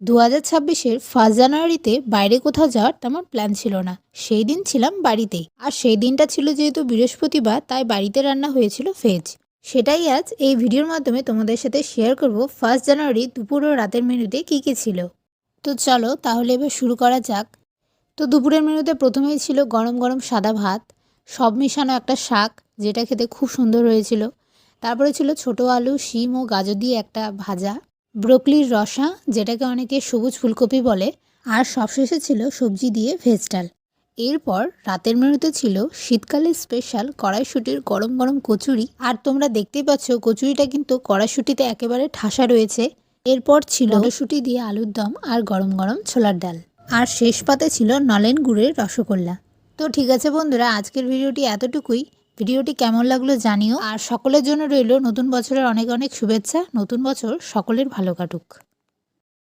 দু হাজার ছাব্বিশের ফার্স্ট জানুয়ারিতে বাইরে কোথাও যাওয়ার তেমন প্ল্যান ছিল না। সেই দিন ছিলাম বাড়িতেই। আর সেই দিনটা ছিল যেহেতু বৃহস্পতিবার, তাই বাড়িতে রান্না হয়েছিল ভেজ সেটাই আজ এই ভিডিওর মাধ্যমে তোমাদের সাথে শেয়ার করব ফার্স্ট জানুয়ারি দুপুর ও রাতের মেনুতে কী কী ছিল। তো চলো তাহলে এবার শুরু করা যাক। তো দুপুরের মেনুতে প্রথমেই ছিল গরম গরম সাদা ভাত, সব মিশানো একটা শাক, যেটা খেতে খুব সুন্দর হয়েছিল। তারপরে ছিল ছোট আলু, শিম ও গাজর দিয়ে একটা ভাজা। ব্রোকলির রসা, যেটাকে অনেকে সবুজ ফুলকপি বলে, আর সবশেষে ছিল সবজি দিয়ে ভেজ ডাল। এরপর রাতের মেনুতে ছিল শীতকালে স্পেশাল কড়াইশুটির গরম গরম কচুরি। আর তোমরা দেখতেই পাচ্ছ, কচুরিটা কিন্তু কড়াইশুটিতে একেবারে ঠাসা রয়েছে। এরপর ছিল মটরশুঁটি দিয়ে আলুর দম আর গরম গরম ছোলার ডাল। আর শেষ পাতে ছিল নলেন গুড়ের রসগোল্লা। তো ঠিক আছে বন্ধুরা, আজকের ভিডিওটি এতটুকুই। ভিডিওটি কেমন লাগল জানিও। আর সকলের জন্য রইল নতুন বছরের অনেক অনেক শুভেচ্ছা। নতুন বছর সকলের ভালো কাটুক।